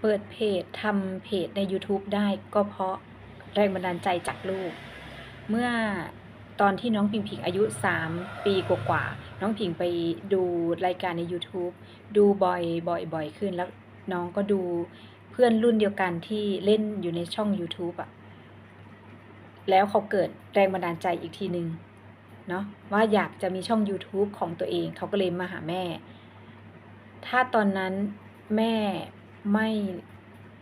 เปิดเพจทำเพจใน YouTube ได้ก็เพราะแรงบันดาลใจจากลูก เมื่อตอนที่น้องพิงพิงอายุ 3 ปีกว่าๆน้องพิงไปดูรายการใน YouTube ดูบ่อยบ่อยบ่อยขึ้นแล้วน้องก็ดูเพื่อนรุ่นเดียวกันที่เล่นอยู่ในช่อง YouTube อะแล้วเขาเกิดแรงบันดาลใจอีกทีหนึ่งเนาะว่าอยากจะมีช่อง YouTube ของตัวเอง เขาก็เลยมาหาแม่ ถ้าตอนนั้นแม่ ไม่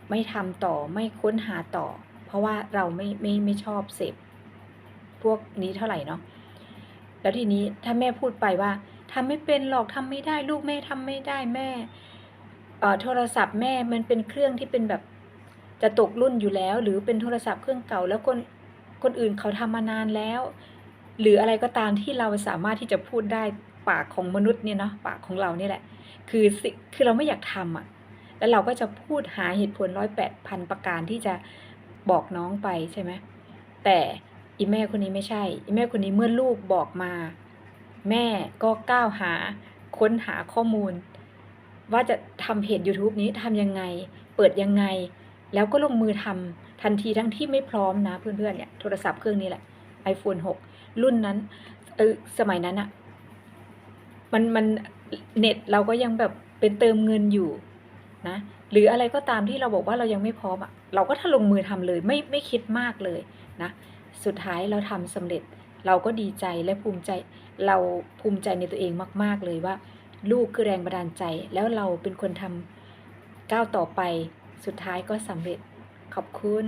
ไม่ทำต่อไม่ค้นหาต่อ เพราะว่าเราไม่ไม่ไม่ชอบเสพพวกนี้เท่าไหร่เนาะแล้วทีนี้ถ้าแม่พูดไปว่าทำไม่เป็นหรอกทำไม่ได้ ลูกแม่ทำไม่ได้แม่เอ่อโทรศัพท์แม่มันเป็นเครื่องที่เป็นแบบจะตกรุ่นอยู่แล้ว หรือเป็นโทรศัพท์เครื่องเก่า แล้วคนคนอื่นเขาทำมานานแล้ว หรืออะไรก็ตามที่เราสามารถที่จะพูดได้ปากของมนุษย์เนี่ยเนาะปากของเราเนี่ยแหละ คือสิคือเราไม่อยากทำอะ แล้วเราก็จะพูดหาเหตุผลร้อยแปดพันประการที่จะบอกน้องไปใช่ไหมแต่อีแม่คนนี้ไม่ใช่ อีแม่คนนี้เมื่อลูกบอกมา แม่ก็ก้าวหาค้นหาข้อมูล ว่าจะทำเพจ YouTube นี้ทำยังไง เปิดยังไง แล้วก็ลงมือทำทันทีทั้งที่ไม่พร้อมนะเพื่อนๆเนี่ยโทรศัพท์เครื่องนี้แหละ iPhone 6 รุ่นนั้นเออสมัยนั้นอะมันมันเน็ตเราก็ยังแบบเป็นเติมเงินอยู่ นะ หรืออะไรก็ตามที่เราบอกว่าเรายังไม่พร้อมอะเราก็ถ้าลงมือทำเลยไม่ไม่คิดมากเลยนะ สุดท้ายเราทำสำเร็จ เราก็ดีใจและภูมิใจ เราภูมิใจในตัวเองมาก ๆ เลยว่า ลูกคือแรงบันดาลใจ แล้วเราเป็นคนทำก้าวต่อไป สุดท้ายก็สำเร็จขอบคุณ